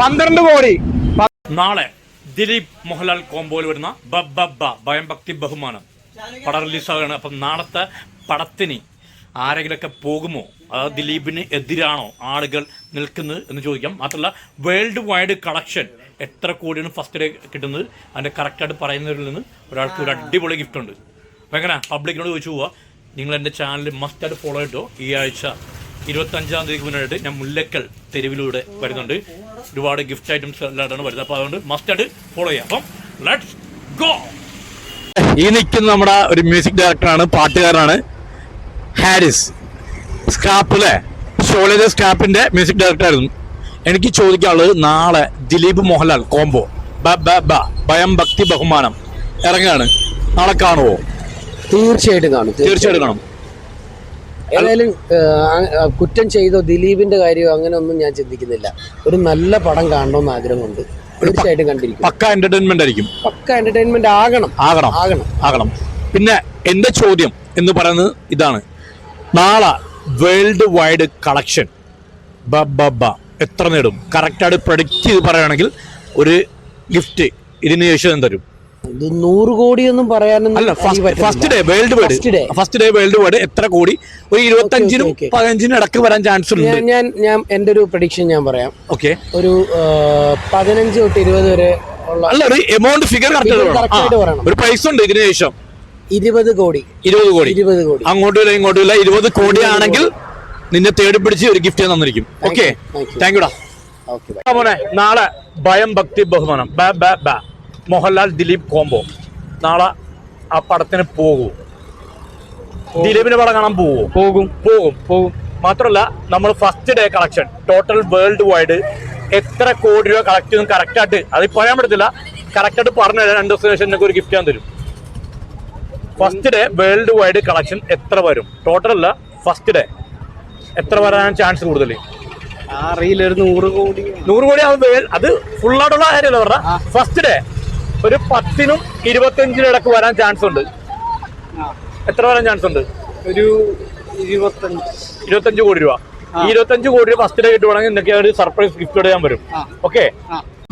പന്ത്രണ്ട് കോടി. നാളെ ദിലീപ് മോഹൻലാൽ കോംബോയിൽ വരുന്ന ബബ്ബ ഭയം ബഹുമാനം. പടം റിലീസാവുകയാണ്. അപ്പം നാളത്തെ പടത്തിന് ആരെങ്കിലൊക്കെ പോകുമോ? അതായത് ദിലീപിന് എതിരാണോ ആളുകൾ നിൽക്കുന്നത് എന്ന് ചോദിക്കാം. മാത്രമല്ല വേൾഡ് വൈഡ് കളക്ഷൻ എത്ര കോടിയാണ് ഫസ്റ്റ് ഡേ കിട്ടുന്നത്? അതിന്റെ കറക്റ്റായിട്ട് പറയുന്നവരിൽ നിന്ന് ഒരാൾക്ക് ഒരു അടിപൊളി ഗിഫ്റ്റ് ഉണ്ട്. അപ്പം എങ്ങനെ പബ്ലിക്കിനോട് ചോദിച്ചു പോവാ നിങ്ങൾ എന്റെ ചാനൽ മസ്റ്റായിട്ട് ഫോളോ ചെയ്തോ? ഈ ആഴ്ച ഇരുപത്തഞ്ചാം തീയതിക്ക് മുന്നായിട്ട് ഞാൻ മുല്ലക്കൽ തെരുവിലൂടെ വരുന്നുണ്ട്. ഒരുപാട് ഗിഫ്റ്റ് ഐറ്റംസ് എല്ലാം വരുന്നത്. അപ്പോൾ അതുകൊണ്ട് മസ്റ്റ് മസ്റ്റായിട്ട് ഫോളോ ചെയ്യാം. അപ്പം ലെറ്റ്സ് ഗോ ഈ നിൽക്കുന്ന നമ്മുടെ ഒരു മ്യൂസിക് ഡയറക്ടറാണ് പാട്ടുകാരനാണ് ഹാരിസ്. സ്ക്രാപ്പ് അല്ലേ ഷോളിലെ സ്ക്രാപ്പിന്റെ മ്യൂസിക് ഡയറക്ടറായിരുന്നു എനിക്ക് ചോദിക്കാനുള്ളത് നാളെ ദിലീപ് മോഹൻലാൽ കോംബോ ബ ബ ബ ഭയം ഭക്തി ബഹുമാനം ഇറങ്ങുകയാണ്. നാളെ കാണുമോ തീർച്ചയായിട്ടും കാണും. തീർച്ചയായിട്ടും കാണും. ഏതായാലും കുറ്റം ചെയ്തോ ദിലീപിന്റെ കാര്യമോ അങ്ങനെ ഒന്നും ഞാൻ ചിന്തിക്കുന്നില്ല. ഒരു നല്ല പടം കാണണമെന്ന് ആഗ്രഹമുണ്ട്. തീർച്ചയായിട്ടും കണ്ടിരിക്കും. പക്ക എന്റർടൈൻമെന്റ് ആയിരിക്കും. പക്ക എന്റർടൈൻമെന്റ് ആകണം. ആകണം. ആകണം. ആകണം. പിന്നെ എന്റെ ചോദ്യം എന്ന് പറയുന്നത് ഇതാണ്. നാളെ വേൾഡ് വൈഡ് കളക്ഷൻ ബ എത്ര നേടും? കറക്റ്റായിട്ട് പ്രൊഡിക്റ്റ് ചെയ്ത് പറയുകയാണെങ്കിൽ ഒരു ഗിഫ്റ്റ് ഇതിന് ശേഷം തരും. ഇത് നൂറ് കോടിയൊന്നും പറയാനൊന്നും അല്ല first day world wide first day world wide എത്ര കോടി? ഒരു ഇരുപത്തഞ്ചിനും. പതിനഞ്ചിനും ഇടയ്ക്ക് വരാൻ ചാൻസ് ഉണ്ട്. ഞാൻ ഞാൻ എന്റെ ഒരു പ്രഡിക്ഷൻ ഞാൻ പറയാം. ഓക്കെ ഒരു പതിനഞ്ച് തൊട്ട് ഇരുപത് വരെ ഉള്ള അല്ല ഒരു എമൗണ്ട് ഫിഗർ ആയിട്ട് പറയണം. ഒരു പ്രൈസ് ഉണ്ട് ഇതിനു ശേഷം. ഇരുപത് കോടി. ഇരുപത് കോടി. ഇരുപത് കോടി. അങ്ങോട്ടും ഇല്ല ഇങ്ങോട്ടും ഇല്ല. ഇരുപത് കോടി ആണെങ്കിൽ നിന്നെ തേടി പിടിച്ച് ഒരു ഗിഫ്റ്റ് ഞാൻ തന്നിരിക്കും. ഓക്കെ. താങ്ക് യുടാ നാളെ ഭയം ഭക്തി ബഹുമാനം. ബ ബ ബ. മോഹൻലാൽ ദിലീപ് കോംബോ. നാളെ ആ പടത്തിന് പോകൂ. ദിലീപിന്റെ പടം കാണാൻ പോകും. പോകും. പോകും. പോകും. മാത്രമല്ല നമ്മൾ first day collection total world wide എത്ര കോടി രൂപ കളക്ട് ചെയ്യുന്നു കറക്റ്റ് ആയിട്ട് അത് പറയാൻ പറ്റത്തില്ല. കറക്റ്റ് ആയിട്ട് പറഞ്ഞു തരാം രണ്ട് ദിവസത്തിന് ശേഷം ഒരു ഗിഫ്റ്റ് ഞാൻ തരും. First day world wide collection എത്ര വരും? ടോട്ടൽ അല്ല ഫസ്റ്റ് ഡേ എത്ര വരാൻ ചാൻസ് കൂടുതൽ? അറിയില്ല ഒരു നൂറ് കോടി. നൂറ് കോടി അത് ഫുൾ ആയിട്ടുള്ള കാര്യമല്ല പറഞ്ഞ. ഫസ്റ്റ് ഡേ ഒരു പത്തിനും ഇരുപത്തിയഞ്ചിനും ഇടയ്ക്ക് വരാൻ ചാൻസ് ഉണ്ട്. എത്ര വരാൻ ചാൻസ് ഉണ്ട്? ഒരു ഇരുപത്തഞ്ച്. ഇരുപത്തഞ്ച് കോടി രൂപ. ഈ ഇരുപത്തഞ്ച് കോടി രൂപ ഫസ്റ്റ് ഡേ കിട്ടുവാണെങ്കിൽ നിങ്ങൾക്ക് ഒരു സർപ്രൈസ് ഗിഫ്റ്റ് ഇടയാൻ വരും. ഓക്കെ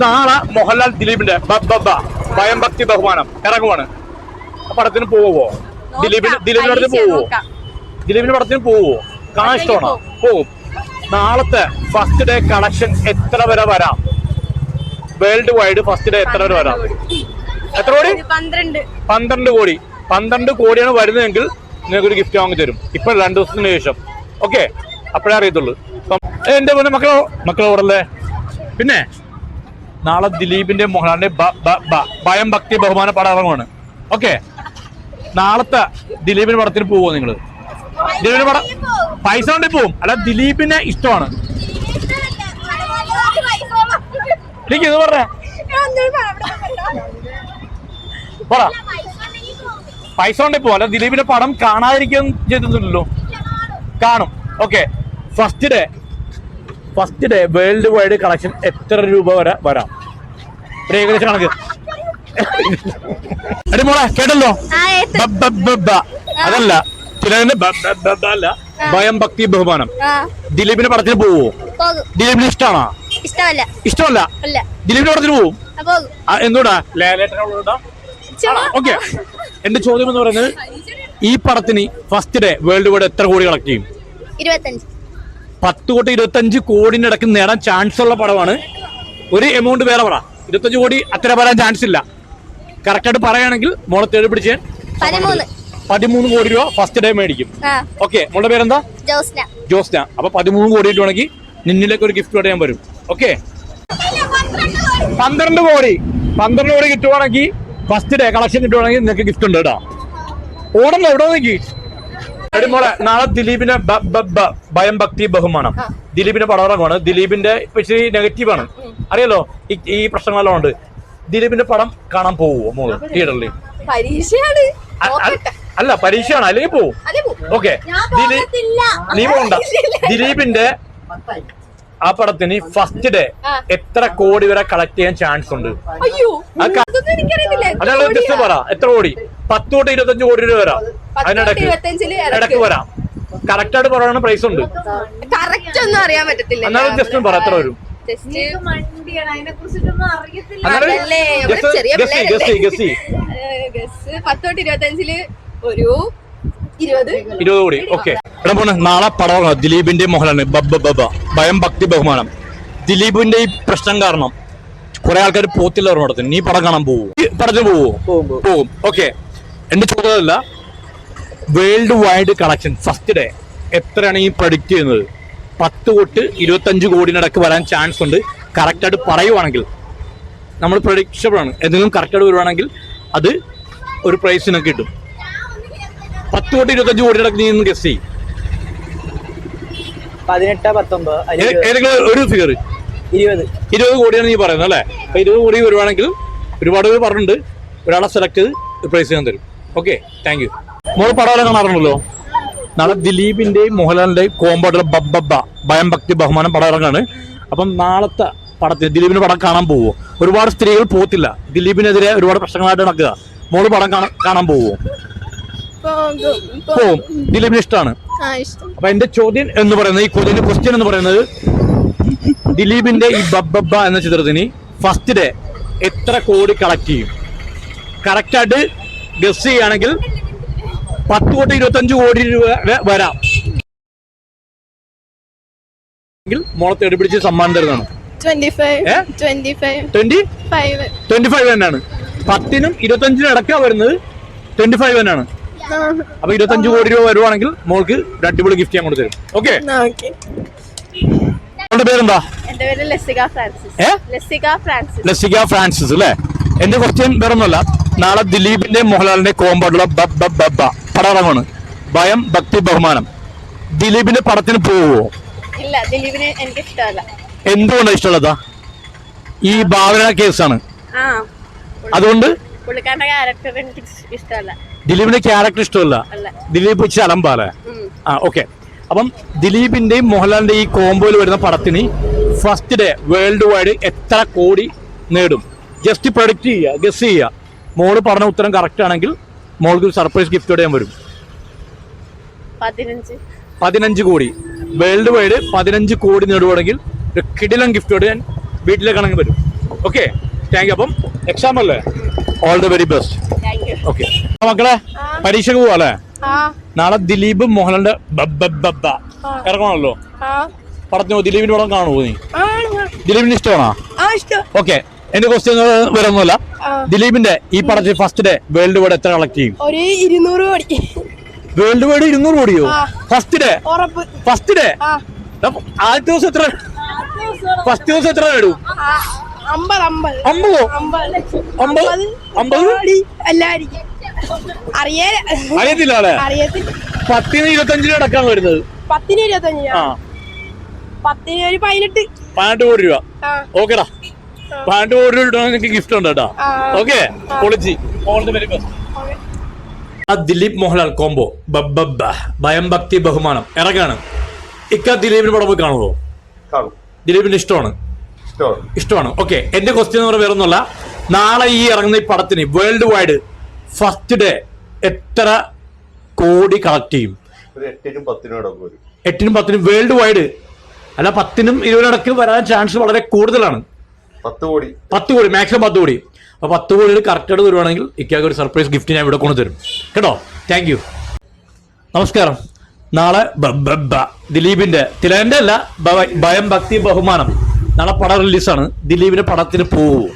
നാളെ മോഹൻലാൽ ദിലീപിന്റെ ബ ബ ബ ഭയം ഭക്തി ബഹുമാനം ഇറങ്ങുവാണ്. ആ പടത്തിന് പോവോ? ദിലീപിന് ദിലീപിന്റെ അടുത്ത് പോവോ? ദിലീപിന്റെ പടത്തിന് പോവോ? കാണിഷ്ടമാണോ പോവും. നാളത്തെ ഫസ്റ്റ് ഡേ കളക്ഷൻ എത്ര വരെ വരാം? വേൾഡ് വൈഡ് ഫസ്റ്റ് ഡേ എത്ര പേര് വരാം? എത്ര കോടി? പന്ത്രണ്ട്. പന്ത്രണ്ട് കോടി. പന്ത്രണ്ട് കോടിയാണ് വരുന്നതെങ്കിൽ നിങ്ങൾക്ക് ഒരു ഗിഫ്റ്റ് വാങ്ങി തരും. ഇപ്പൊ രണ്ടു ദിവസത്തിന് ശേഷം. ഓക്കെ അപ്പോഴേ അറിയത്തുള്ളൂ. എന്റെ പോലെ മക്കളോ? മക്കളോടല്ലേ പിന്നെ നാളെ ദിലീപിന്റെ മോഹൻലാലിന്റെ ഭയം ഭക്തി ബഹുമാന പടം ഇറങ്ങുവാണ് ഓക്കെ നാളത്തെ ദിലീപിന്റെ പടത്തിന് പോവോ നിങ്ങൾ? ദിലീപിന്റെ പടം പൈസ കൊണ്ടേ പോവും. അല്ല ദിലീപിനെ ഇഷ്ടമാണ്. എനിക്ക് ഇത് പറഞ്ഞേ. പറ. പൈസ ഉണ്ടെ പോലെ ദിലീപിന്റെ പടം കാണാതിരിക്കാൻ ചെയ്തിട്ടില്ലല്ലോ കാണും. Okay. First day first day world wide collection എത്ര രൂപ വരെ വരാം? ഒരു ഏകദേശം കണക്ക്. എടി മോളെ കേട്ടല്ലോ. അതല്ല ചിലതിന് ബ, ബ, ബ, ബ അല്ല. ഭയം ഭക്തി ബഹുമാനം. ദിലീപിന്റെ പടത്തിന് പോവോ? ദിലീപിന് ഇഷ്ടമാണോ ഇഷ്ടമല്ല. ഇഷ്ടമല്ല? അല്ല. ദിലീപിന്റെ പടത്തിന് പോവും എന്തുകൊണ്ടാ ഓക്കെ. എന്റെ ചോദ്യം എന്ന് പറയുന്നത് ഈ പടത്തിന് ഫസ്റ്റ് ഡേ വേൾഡ് വൈഡ് എത്ര കോടി കളക്ട് ചെയ്യും? പത്ത് കോടി ഇരുപത്തഞ്ച് കോടിന്റെ ഇടയ്ക്ക് നേടാൻ ചാൻസ് ഉള്ള പടമാണ്. ഒരു എമൗണ്ട് വേറെ പറ. ഇരുപത്തഞ്ച് കോടി അത്ര വരാൻ ചാൻസ് ഇല്ല. കറക്റ്റായിട്ട് പറയുകയാണെങ്കിൽ മോളെ തേടി പിടിച്ച്. പതിമൂന്ന്. കോടി രൂപ ഫസ്റ്റ് ഡേ മേടിക്കും. ഓക്കെ മോളുടെ പേരെന്താ? ജോസ്ന. ജോസ്ന. അപ്പൊ പതിമൂന്ന് കോടി വേണമെങ്കിൽ നിന്നിലേക്ക് ഒരു ഗിഫ്റ്റ് പറയാൻ വരും. ഓക്കെ. പന്ത്രണ്ട് കോടി. പന്ത്രണ്ട് കോടി കിട്ടുവാണെങ്കിൽ ഫസ്റ്റ് ഡേ കളക്ഷൻ കിട്ടുവാണെങ്കിൽ നിങ്ങൾക്ക് ഗിഫ്റ്റ് ഉണ്ട് കേട്ടോ. ഓടണം എവിടെ നോക്കി? എടി മോളെ നാളെ ദിലീപിനെ ഭയം ഭക്തി ബഹുമാനം. ദിലീപിന്റെ പടം ദിലീപിന്റെ ഇച്ചിരി നെഗറ്റീവ് ആണ്. അറിയാലോ ഈ പ്രശ്നങ്ങളെല്ലാം ഉണ്ട്. ദിലീപിന്റെ പടം കാണാൻ പോവോ മോൾ തിയേറ്ററിൽ? പരീക്ഷയാണ്. അല്ല പരീക്ഷയാണ് അല്ലെങ്കിൽ പോവും? ഓക്കെ. ദിലീപ് ഓക്കെ നീ പോണ്ട ദിലീപിന്റെ ആ പടത്തിന് ഫസ്റ്റ് ഡേ എത്ര കോടി വരെ കളക്ട് ചെയ്യാൻ ചാൻസ് ഉണ്ട്? അതാണ് ജസ്റ്റ് പറ എത്ര കോടി? പത്ത് തൊട്ട് ഇരുപത്തഞ്ച് കോടി രൂപ വരാം. അതിനിടക്ക്. ഇടയ്ക്ക് വരാം. കറക്റ്റ് ആയിട്ട് പറയുന്ന പ്രൈസ് ഉണ്ട്. കറക്റ്റ് ഒന്നും അറിയാൻ പറ്റത്തില്ല. എന്നാലും ജസ്റ്റ് പറ എത്ര വരും? പിള്ളേരല്ലേ? ഗസ് പത്ത് തൊട്ട് ഇരുപത്തഞ്ചിൽ ഒരു ഇരുപത്. കോടി. ഓക്കെ. പോണ. നാളെ പടം ദിലീപിന്റെ മോഹനാണ്. ബബ്ബ ബബ ഭയം ഭക്തി ബഹുമാനം. ദിലീപിന്റെ ഈ പ്രശ്നം കാരണം കുറെ ആൾക്കാർ പോത്തില്ല പടത്തിന് നീ പടം കാണാൻ പോകൂ ഈ പടത്തിന് പോവോ? പോകും. ഓക്കെ. എന്റെ ചോദ്യമല്ല. World wide collection first day എത്രയാണ് ഈ പ്രഡിക്റ്റ് ചെയ്യുന്നത്? പത്ത് തൊട്ട് ഇരുപത്തഞ്ച് കോടിനടക്ക് വരാൻ ചാൻസ് ഉണ്ട്. കറക്റ്റായിട്ട് പറയുവാണെങ്കിൽ നമ്മൾ പ്രഡിക്ഷബിൾ ആണ്. എന്തെങ്കിലും കറക്റ്റായിട്ട് വരുവാണെങ്കിൽ അത് ഒരു പ്രൈസിനൊക്കെ കിട്ടും. പത്ത് കോടി ഇരുപത്തഞ്ച് കോടിനടക്ക് നീ ഒന്ന് ഗസ് ചെയ്യും. പതിനെട്ട് പത്തൊമ്പത് ഏതെങ്കിലും ഒരു ഫിഗർ ഇരുപത്. ഇരുപത് കോടിയാണ് നീ പറയുന്നത് അല്ലേ? അപ്പൊ ഇരുപത് കോടി വരുവാണെങ്കിൽ ഒരുപാട് പേര് പറഞ്ഞിട്ടുണ്ട് ഒരാളെ സെലക്ട് ചെയ്ത് പ്രൈസ് ചെയ്യാൻ തരും. ഓക്കെ താങ്ക് യു മോൾ പടവലം കാണാറുണ്ടല്ലോ നാളെ ദിലീപിന്റെയും മോഹൻലാലിന്റെയും കോമ്പോട്ടിലെ ബബ്ബ ഭയം ഭക്തി ബഹുമാനം പടം ഇറങ്ങാണ്. അപ്പം നാളത്തെ പടത്തിന് ദിലീപിന്റെ പടം കാണാൻ പോവോ? ഒരുപാട് സ്ത്രീകൾ പോത്തില്ല ദിലീപിനെതിരെ ഒരുപാട് പ്രശ്നങ്ങളായിട്ട് നടക്കുക. മോൾ പടം കാണാൻ പോവോ? പോവും ദിലീപിന് ഇഷ്ടമാണ് അപ്പൊ എന്റെ ചോദ്യം എന്ന് പറയുന്നത് ഈ കൊതിന്റെ ക്വസ്റ്റ്യൻ എന്ന് പറയുന്നത് ദിലീപിന്റെ ഈ ബബ്ബ എന്ന ചിത്രത്തിന് ഫസ്റ്റ് ഡേ എത്ര കോടി കളക്ട് ചെയ്യും? കറക്റ്റ് ആയിട്ട് ഗസ് ചെയ്യുകയാണെങ്കിൽ പത്ത് കോടി ഇരുപത്തഞ്ച് കോടി രൂപ വരാം മോളെ തേടി പിടിച്ച് സമ്മാനം തരുന്നതാണ്. ട്വന്റി ഫൈവ് തന്നെയാണ്. പത്തിനും ഇരുപത്തഞ്ചിനും ഇടയ്ക്കാ വരുന്നത് ട്വന്റി ഫൈവ് തന്നെയാണ്. അപ്പൊ ഇരുപത്തഞ്ച് കോടി രൂപ വരുവാണെങ്കിൽ മോൾക്ക് ഒരു അടിപൊളി ഗിഫ്റ്റ് ഞാൻ കൊടുത്തു തരും ഓക്കെ പേരെന്താ? എന്റെ പേര് Lasika Francis. Lasika Francis. Lasika Francis അല്ലേ? എന്റെ ക്വസ്റ്റ്യൻ വേറൊന്നുമല്ല. നാളെ ദിലീപിന്റെ മോഹൻലാലിന്റെ കോമ്പാടുള്ള പടം ഇറങ്ങാണ് ഭയം ഭക്തി ബഹുമാനം. ദിലീപിന്റെ പടത്തിന് പോവോ? ഇല്ല ദിലീപിന് എനിക്ക് ഇഷ്ടമല്ല എന്തുകൊണ്ടാണ് ഇഷ്ടമുള്ളതാ ഈ ഭാവന കേസാണ്. ആ. അതുകൊണ്ട്? പുള്ളിക്കാരന്റെ ക്യാരക്ടർ എനിക്ക് ഇഷ്ടമല്ല. ദിലീപിന്റെ ക്യാരക്ടർ ഇഷ്ടമല്ല. ദിലീപ് ഇച്ചിരി അലമ്പാലേ. ആ ഓക്കെ. അപ്പം ദിലീപിന്റെയും മോഹൻലാലിന്റെയും ഈ കോംബോയിൽ വരുന്ന പടത്തിന് ഫസ്റ്റ് ഡേ വേൾഡ് വൈഡ് എത്ര കോടി നേടും? ജസ്റ്റ് പ്രൊഡിക്റ്റ് ചെയ്യുക ഗസ് ചെയ്യുക. മോൾ പറഞ്ഞ ഉത്തരം കറക്റ്റ് ആണെങ്കിൽ മോൾക്ക് ഒരു സർപ്രൈസ് ഗിഫ്റ്റോടെ ഞാൻ വരും. പതിനഞ്ച്. കോടി. വേൾഡ് വൈഡ് പതിനഞ്ച് കോടി നേടുവാണെങ്കിൽ ഒരു കിടിലൻ ഗിഫ്റ്റോടെ ഞാൻ വീട്ടിലേക്ക് ആണെങ്കിൽ വരും. ഓക്കെ താങ്ക് യു അപ്പം എക്സാം അല്ലേ? All the very best okay മക്കളെ പരീക്ഷക്ക് പോവാല്ലേ നാളെ ദിലീപ് മോഹൻലാലിന്റെ ബബ്ബ ആ. പടത്തിന് ദിലീപിന്റെ പടം കാണുമോ നീ? ദിലീപിന് ഇഷ്ടമാണോ? ഓക്കെ എന്റെ ക്വസ്റ്റ്യൻ വരുന്നില്ല ദിലീപിന്റെ ഈ പടത്തിൽ ഫസ്റ്റ് ഡേ വേൾഡ് വൈഡ് എത്ര കളക്ട് ചെയ്യും? ഒരു ഇരുന്നൂറ് കോടി. വേൾഡ് വൈഡ് ഇരുന്നൂറ് കോടിയോ ഫസ്റ്റ് ഡേ ഫസ്റ്റ് ഡേ ആദ്യത്തെ ദിവസം എത്ര? ഫസ്റ്റ് ദിവസം എത്ര നേടും അമ്പത് അമ്പത്. അമ്പതോ? അമ്പത് അമ്പത്? എല്ലായിരിക്കും അറിയാ അറിയത്തില്ല അല്ലേ അറിയത്തില്ല. പത്തിന് ഇരുപത്തഞ്ചിന് അടക്കാൻ വരുന്നത്. പത്തിന് ഇരുപത്തഞ്ച് ആ. പത്തിന് ഒരു പതിനെട്ട്. പതിനെട്ട് കോടി രൂപ. ഓക്കെടാ. പതിനെട്ട് കോടി രൂപ നിങ്ങൾക്ക് ഗിഫ്റ്റ് ഉണ്ട് കേട്ടോ. ഓക്കെ പൊളിച്ച്. ഓൾ ദി വെരി ബെസ്റ്റ് ആ ദിലീപ് മോഹൻലാൽ കോംബോ. ബബ്ബ ഭയം ഭക്തി ബഹുമാനം. ഇറങ്ങാണ്. ഇക്ക ദിലീപിന് പടം പോയി കാണുമോ ദിലീപിന്റെ ദിലീപിന് ഇഷ്ടമാണ്. ഇഷ്ടമാണ്. ഓക്കെ എന്റെ ക്വസ്റ്റ്യൻ എന്ന് പറയുന്നത് വേറൊന്നുമല്ല. നാളെ ഈ ഇറങ്ങുന്ന ഈ പടത്തിന് വേൾഡ് വൈഡ് ഫസ്റ്റ് ഡേ എത്ര കോടി കളക്ട് ചെയ്യും? എട്ടിനും പത്തിനും എട്ടിനും പത്തിനും വേൾഡ് വൈഡ് അല്ല പത്തിനും ഇരുപതിനടക്ക് വരാൻ ചാൻസ് വളരെ കൂടുതലാണ്. പത്ത് കോടി. പത്ത് കോടി മാക്സിമം പത്ത് കോടി. അപ്പൊ പത്ത് കോടിയിൽ കറക്റ്റായിട്ട് വരുവാണെങ്കിൽ ഇക്കാക്ക് ഒരു സർപ്രൈസ് ഗിഫ്റ്റ് ഞാൻ ഇവിടെ കൊണ്ടുതരും. കേട്ടോ? താങ്ക് യു നമസ്കാരം. നാളെ ദിലീപിന്റെ തിലകന്റെ അല്ല ഭയം ഭക്തി ബഹുമാനം. നാളെ പടം റിലീസാണ് ദിലീപിന്റെ പടത്തിന് പോവും.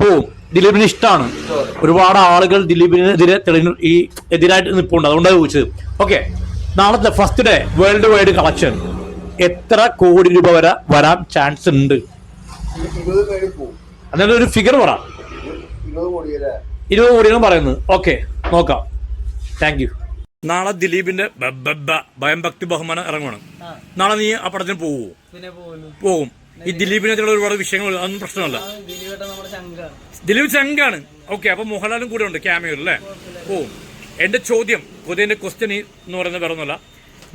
പോവും. ദിലീപിന് ഇഷ്ടമാണ് ഒരുപാട് ആളുകൾ ദിലീപിനെതിരെ തെളിഞ്ഞു ഈ എതിരായിട്ട് നിൽപ്പുണ്ട് അതുകൊണ്ടാണ് ചോദിച്ചത്. ഓക്കെ നാളത്തെ first day world wide collection എത്ര കോടി രൂപ വരെ വരാൻ ചാൻസ് ഉണ്ട്? അതായത് ഒരു ഫിഗർ പറ. ഇരുപത് കോടിയാണ് പറയുന്നത്. ഓക്കെ നോക്കാം. താങ്ക് യു നാളെ ദിലീപിന്റെ ഭയം ഭക്തി ബഹുമാനം ഇറങ്ങണം നാളെ നീ ആ പടത്തിന് പോവോ? പോകും. ഈ ദിലീപിനെതിരെ ഒരുപാട് വിഷയങ്ങൾ അതൊന്നും പ്രശ്നമല്ല. ദിലീപ് ശങ്കാണ് ഓക്കെ അപ്പൊ മോഹൻലാലും കൂടെ ഉണ്ട് ക്യാമിയോ അല്ലേ? ഓ എന്റെ ചോദ്യം പുതിയ ക്വസ്റ്റ്യൻ എന്ന് പറയുന്നത് ഒന്നുമല്ല.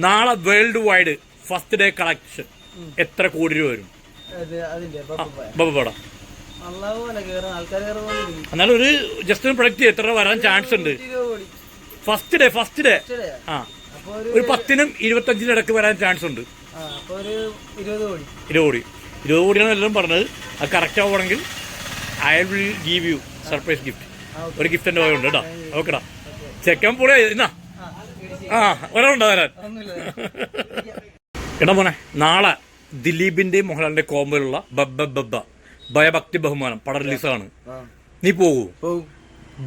നാളെ world wide first day collection എത്ര കോടി രൂപ വരും? എന്നാലും ഒരു ജസ്റ്റ് ഒന്ന് പ്രൊഡക്റ്റ് എത്ര വരാൻ ചാൻസ് ഉണ്ട്? ഫസ്റ്റ് ഡേ ഫസ്റ്റ് ഡേ ആ? ഒരു പത്തിനും ഇരുപത്തഞ്ചിനും ഇടയ്ക്ക് വരാൻ ചാൻസ് ഉണ്ട്. ഇരുപത് കോടി. ഇരുപത് കോടി ഇരുപത് കോടിയാണ് എല്ലാവരും പറഞ്ഞത്. അത് കറക്റ്റ് ആവുകയാണെങ്കിൽ I will give you surprise gift ഒരു ഗിഫ്റ്റ് എന്റെ ഉണ്ട് കേട്ടോ. ഓക്കെടാ ചെക്കൻ പൊളി എന്നാ ആ ഒരാളുണ്ടോ തരാൻ എടാ മോനെ നാളെ ദിലീപിന്റെ മോഹൻലാലിന്റെ കോമ്പലുള്ള ബബ്ബ ബബ്ബ ഭയഭക്തി ബഹുമാനം പടം റിലീസാണ്. ആണ് നീ പോകൂ.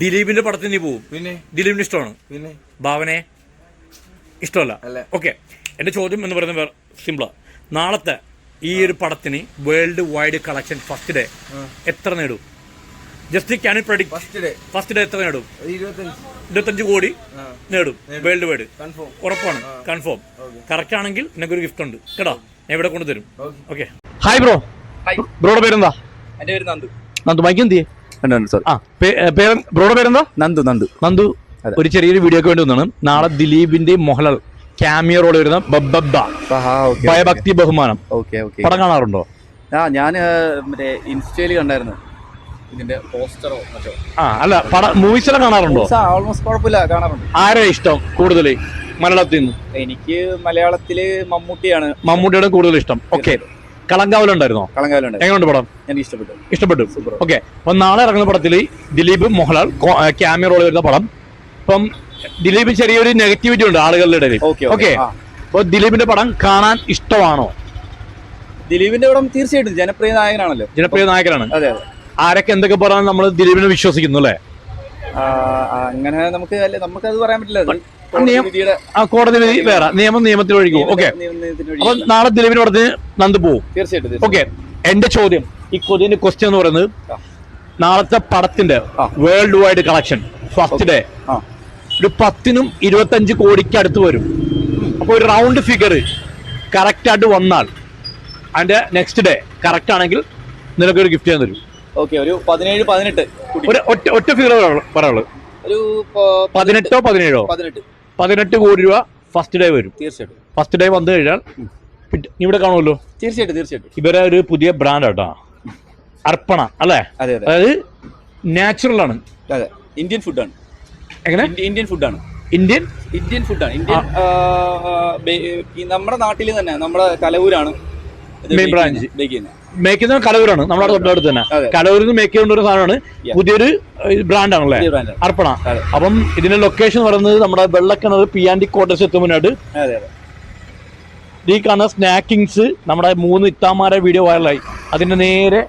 ദിലീപിന്റെ പടത്തിന് നീ പോകും. പിന്നെ? ദിലീപിന് ഇഷ്ടമാണ്. പിന്നെ? ഭാവനെ ഇഷ്ടമല്ല. ഓക്കെ. എന്റെ ചോദ്യം എന്ന് പറയുന്നത് സിമ്പിളാ നാളത്തെ ഈ ഒരു പടത്തിന് world wide collection first day എത്ര നേടും? Just can predict first day first day എത്ര നേടും? ഇരുപത്തഞ്ച്. കോടി നേടും വേൾഡ് വൈഡ് കൺഫേം ഉറപ്പാണ്. കൺഫേം കറക്റ്റ് ആണെങ്കിൽ നിനക്കൊരു ഗിഫ്റ്റ് ഉണ്ട്. കേട്ടോ? ഞാൻ ഇവിടെ കൊണ്ടുതരും. ഓക്കെ ഓക്കെ ഹായ് ബ്രോ ബ്രോയുടെ പേരെന്താ? എന്റെ പേര് നന്ദു. നന്ദു മൈക്ക് എന്ത് സോറി ആ പേ- പേര് ബ്രോയുടെ പേരെന്താ? നന്ദു നന്ദു. നന്ദു. ഒരു ചെറിയൊരു വീഡിയോക്ക് വേണ്ടി വന്നാണ് നാളെ ദിലീപിന്റെ മോഹൻലാൽ. ക്യാമിയോ റോൾ വരുന്ന ബബ്ബബ്ബ ഭയഭക്തി ബഹുമാനം. Okay okay. പടം കാണാറുണ്ടോ? ആ ഞാൻ മറ്റേ ഇൻസ്റ്റയിൽ കണ്ടായിരുന്നു. ഇതിന്റെ പോസ്റ്ററോ മറ്റോ. ആ അല്ല പട മൂവീസിലെ കാണാറുണ്ടോ? ഓൾമോസ്റ്റ് കുഴപ്പമില്ല കാണാറുണ്ട്. ആരാ ഇഷ്ടം കൂടുതൽ മലയാളത്തിൽ നിന്ന്? എനിക്ക് മലയാളത്തിൽ മമ്മൂട്ടിയാണ്. മമ്മൂട്ടിയുടെ കൂടുതൽ ഇഷ്ടം. ഓക്കെ. കളങ്കാവലുണ്ടായിരുന്നോ? കളങ്കാവലുണ്ട് എങ്ങനെയുണ്ട് പടം? എനിക്ക് ഇഷ്ടപ്പെട്ടു. ഇഷ്ടപ്പെട്ടു ഓക്കെ. അപ്പൊ നാളെ ഇറങ്ങുന്ന പടത്തിൽ ദിലീപ് മോഹൻലാൽ ക്യാമിയ റോൾ വരുന്ന പടം. ഇപ്പം ദിലീപ് ചെറിയൊരു നെഗറ്റിവിറ്റി ഉണ്ട് ആളുകളുടെ ഇടയിൽ. ഓക്കെ അപ്പോൾ ദിലീപിന്റെ പടം കാണാൻ ഇഷ്ടമാണോ? ദിലീപിന്റെ പടം തീർച്ചയായിട്ടും ജനപ്രിയ നായകനാണല്ലോ. ജനപ്രിയ നായകനാണ്. അതെ ആരൊക്കെ എന്തൊക്കെ പറയാൻ നമ്മൾ ദിലീപിനെ വിശ്വസിക്കുന്നു അല്ലേ? അങ്ങനെ നമുക്ക് അങ്ങനെ നമുക്ക് അല്ലെ അത് പറയാൻ പറ്റില്ല. കോടതി വിധി വേറെ. നിയമം നിയമത്തിൽ ഒഴിക്കും ഓക്കെ അപ്പൊ നാളെ ദിലീപിന് പടത്തിന് നന്ദി പോവും. തീർച്ചയായിട്ടും. ഓക്കെ എന്റെ ചോദ്യം ഈ കൊതിന്റെ ക്വസ്റ്റ്യൻ എന്ന് പറയുന്നത് നാളത്തെ പടത്തിന്റെ world wide collection first day ഒരു പത്തിനും ഇരുപത്തഞ്ച് കോടിക്ക് അടുത്ത് വരും. അപ്പൊ ഒരു റൗണ്ട് ഫിഗർ കറക്റ്റായിട്ട് വന്നാൽ അതിന്റെ നെക്സ്റ്റ് ഡേ കറക്റ്റ് ആണെങ്കിൽ നിനക്ക് ഒരു ഗിഫ്റ്റ് ചെയ്യാൻ തരും. ഓക്കെ ഒരു പതിനേഴ് പതിനെട്ട്. ഒരു ഒറ്റ ഒറ്റ ഫിഗർ പറയുള്ളൂ ഒരു പതിനെട്ടോ പതിനേഴോ? പതിനെട്ട്. പതിനെട്ട് കോടി രൂപ ഫസ്റ്റ് ഡേ വരും. തീർച്ചയായിട്ടും. ഫസ്റ്റ് ഡേ വന്നു കഴിഞ്ഞാൽ ഇവിടെ കാണുമല്ലോ? തീർച്ചയായിട്ടും തീർച്ചയായിട്ടും. ഇവരെ ഒരു പുതിയ ബ്രാൻഡ് കേട്ടോ അർപ്പണ അല്ലേ? അതെ അതെ. അതായത് നാച്ചുറൽ ആണ്. ഇന്ത്യൻ ഫുഡാണ് എങ്ങനെ? ഇന്ത്യൻ ഫുഡാണ്. ഇന്ത്യൻ? ഇന്ത്യൻ ഫുഡാണ്. ഇന്ത്യൻ നമ്മുടെ നാട്ടിൽ തന്നെ നമ്മുടെ കലവൂരാണ് മെയിൻ ബ്രാഞ്ച്. ചെയ്യുന്നത്. മേക്ക് കലവൂരാണ്. നമ്മുടെ തൊട്ടടുത്ത് തന്നെ. കലവൂരിൽ നിന്ന് മേക്ക് ചെയ്യേണ്ട ഒരു സാധനമാണ് പുതിയൊരു ബ്രാൻഡ് ആണല്ലേ പുതിയ brand ആണ്. അർപ്പണ അപ്പം ഇതിന്റെ ലൊക്കേഷൻ പറയുന്നത് നമ്മുടെ വെള്ളക്കിണർ പിയാൻഡി കോട്ടേഴ്സ് എത്തും അതെ ഈ കാണുന്ന സ്നാക്കിങ്സ് നമ്മുടെ മൂന്ന് ഇത്താമാരെ വീഡിയോ വൈറലായി അതിന്റെ നേരെ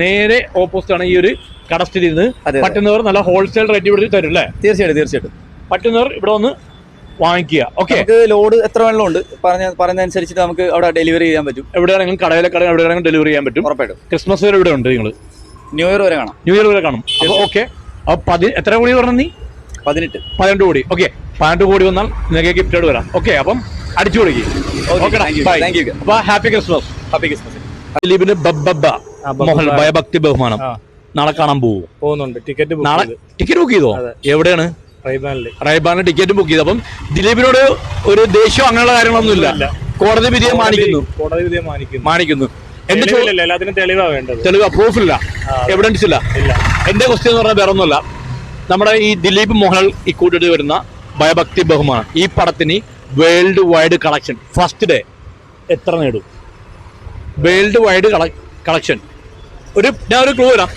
നേരെ ഓപ്പോസിറ്റ് ആണ് ഈ ഒരു കട ഇരുന്ന് പറ്റുന്നവർ നല്ല ഹോൾസെയിൽ റേറ്റ് ഇവിടെ തരും അല്ലേ തീർച്ചയായിട്ടും തീർച്ചയായിട്ടും. പറ്റുന്നവർ ഇവിടെ വന്ന് വാങ്ങിക്കുക. ഓക്കെ നമുക്ക് ലോഡ് എത്ര വെള്ളം ഉണ്ട്. പറഞ്ഞ പറഞ്ഞതനുസരിച്ചിട്ട് നമുക്ക് അവിടെ ഡെലിവറി ചെയ്യാൻ പറ്റും. എവിടെയാണെങ്കിലും കടയിലെ കട എവിടെയാണെങ്കിലും ഡെലിവറി ചെയ്യാൻ പറ്റും. ഉറപ്പായിട്ടും. ക്രിസ്മസ് വരെ ഇവിടെ ഉണ്ട് നിങ്ങൾ ന്യൂ ഇയർ വരെ കാണാം. ന്യൂ ഇയർ വരെ കാണും. അപ്പോൾ ഓക്കെ അപ്പോൾ പതി എത്ര കോടി പറഞ്ഞു നീ? പതിനെട്ട്. പതിനെട്ട് കോടി. ഓക്കെ പതിനെട്ട് കോടി വന്നാൽ നിങ്ങൾക്ക് ഗിഫ്റ്റോട് വരാം. ഓക്കെ അപ്പം അടിച്ചു കൊടുക്കി okay happy Christmas happy Christmas ദിലീപിന്റെ ബബ്ബ. മോഹൻ ഭയഭക്തി ബഹുമാനം. നാളെ കാണാൻ പോകും പോകുന്നുണ്ട്. ടിക്കറ്റ് നാളെ ടിക്കറ്റ് ബുക്ക് ചെയ്തോ? എവിടെയാണ്? റൈബാനിൽ ടിക്കറ്റ് ബുക്ക് ചെയ്തു. അപ്പം ദിലീപിനോട് ഒരു ദേഷ്യം അങ്ങനെയുള്ള കാര്യങ്ങളൊന്നുമില്ല. കോടതി വിധിയെ മാനിക്കുന്നു. കോടതി വിധിയെ മാനിക്കുന്നു. മാനിക്കുന്നു. എന്റെ തെളിവാ അപ്രൂഫ് എവിഡൻസ് ഇല്ല. എന്റെ ക്വസ്റ്റ്യൻ എന്ന് പറഞ്ഞാൽ വേറെ ഒന്നുമല്ല നമ്മുടെ ഈ ദിലീപ് മോഹൻലാൽ ഈ കൂട്ടിട്ട് വരുന്ന ഭയഭക്തി ബഹുമാനം. ഈ പടത്തിന് world wide collection first day എത്ര നേടും? വേൾഡ് വൈഡ് കളക്ഷൻ ഒരു ഞാൻ ഒരു ക്ലൂ വരാം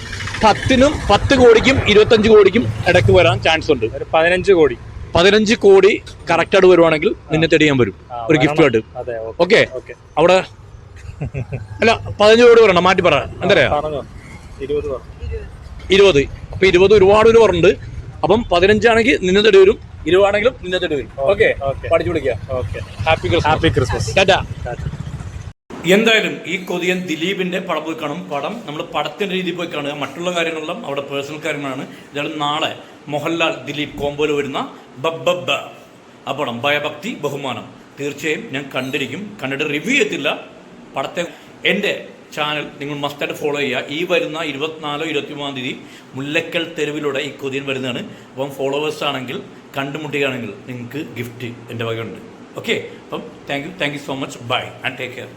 പത്തിനും പത്ത് കോടിക്കും ഇരുപത്തഞ്ച് കോടിക്കും ഇടയ്ക്ക് വരാൻ ചാൻസ് ഉണ്ട്. ഒരു പതിനഞ്ച് കോടി. പതിനഞ്ച് കോടി കറക്റ്റ് ആയിട്ട് വരുവാണെങ്കിൽ നിന്നെ തേടി ഞാൻ വരും. ഒരു ഗിഫ്റ്റ് ആയിട്ട്. ഓക്കെ അവിടെ അല്ല പതിനഞ്ച് കോടി വരണം. മാറ്റി പറ. എന്തറിയാ ഇരുപത് അപ്പൊ ഇരുപത് ഒരുപാട് ഒരു പറഞ്ഞുണ്ട് അപ്പം പതിനഞ്ചാണെങ്കിൽ നിന്നെ തേടി വരും. ഇരുപതാണെങ്കിലും നിന്നെ തേടി വരും. Okay okay? പഠിച്ചു വിളിക്കുക happy Christmas. Happy Christmas tata. എന്തായാലും ഈ കൊതിയൻ ദിലീപിന്റെ പടം പോയി കാണും. പടം നമ്മൾ പടത്തിന്റെ രീതിയിൽ പോയി കാണുക. മറ്റുള്ള കാര്യങ്ങളെല്ലാം അവിടെ പേഴ്സണൽ കാര്യങ്ങളാണ്. ഇതായാലും നാളെ മോഹൻലാൽ ദിലീപ് കോമ്പോയിൽ വരുന്ന ബബ്ബബ് ആ പടം. ഭയഭക്തി ബഹുമാനം. തീർച്ചയായും ഞാൻ കണ്ടിരിക്കും. കണ്ടിട്ട് റിവ്യൂ ചെയ്യത്തില്ല. പടത്തെ എന്റെ ചാനൽ നിങ്ങൾ മസ്റ്റായിട്ട് ഫോളോ ചെയ്യുക. ഈ വരുന്ന ഇരുപത്തിനാലോ ഇരുപത്തിമൂന്നാം തീയതി മുല്ലക്കൽ തെരുവിലൂടെ ഈ കൊതിയൻ വരുന്നതാണ്. അപ്പം ഫോളോവേഴ്സ് ആണെങ്കിൽ കണ്ടുമുട്ടുകയാണെങ്കിൽ നിങ്ങൾക്ക് ഗിഫ്റ്റ് എന്റെ വകയുണ്ട്. ഓക്കെ അപ്പം thank you thank you so much bye and take care